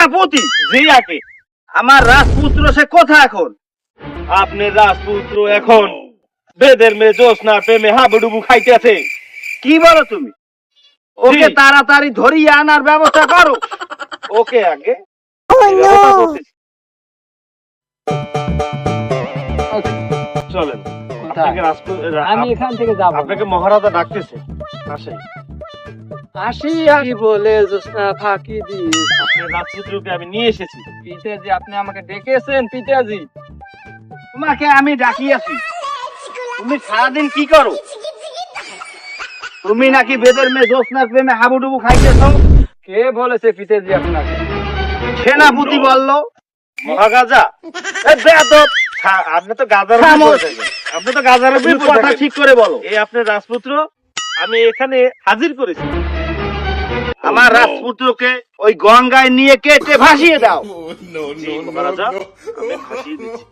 সেনাপতি জি আগে আমার রাজপুত্র সে কোথা এখন? আপনি রাজপুত্র এখন। বেদের মেয়ে জোসনা প্রেমে হাবুডুবু খাইতেছে। কি বলো তুমি? ওকে তাড়াতাড়ি ধরিয়ে আনার ব্যবস্থা করো। ওকে আগে। চলেন। আমি এখান থেকে যাব। আপনাকে মহারাজা ডাকতেছে। আসেন। আসি আসি বলে জোসনা ফাঁকি দিয়ে। আপনার রাজপুত্রকে আমি নিয়ে এসেছি। পিতাজি আপনি আমাকে ডেকেছেন পিতাজি। তোমাকে আমি ডাকিয়েছি। তুমি সারাদিন কি করো? তুমি নাকি বেদের মেয়ে প্রেমে হাবুডুবু খাইতেছ? কে বলেছে পিতাজি আপনাকে? সেনাপতি বলল মহাগাজা। আপনি তো গাজার। আপনি তো গাজার কথা ঠিক করে বলো। এই আপনার রাজপুত্র আমি এখানে হাজির করেছি। আমার রাজপুত্রকে ওই গঙ্গায় নিয়ে কেটে ভাসিয়ে দাও মহারাজা আমি ফাঁসিয়ে দিচ্ছি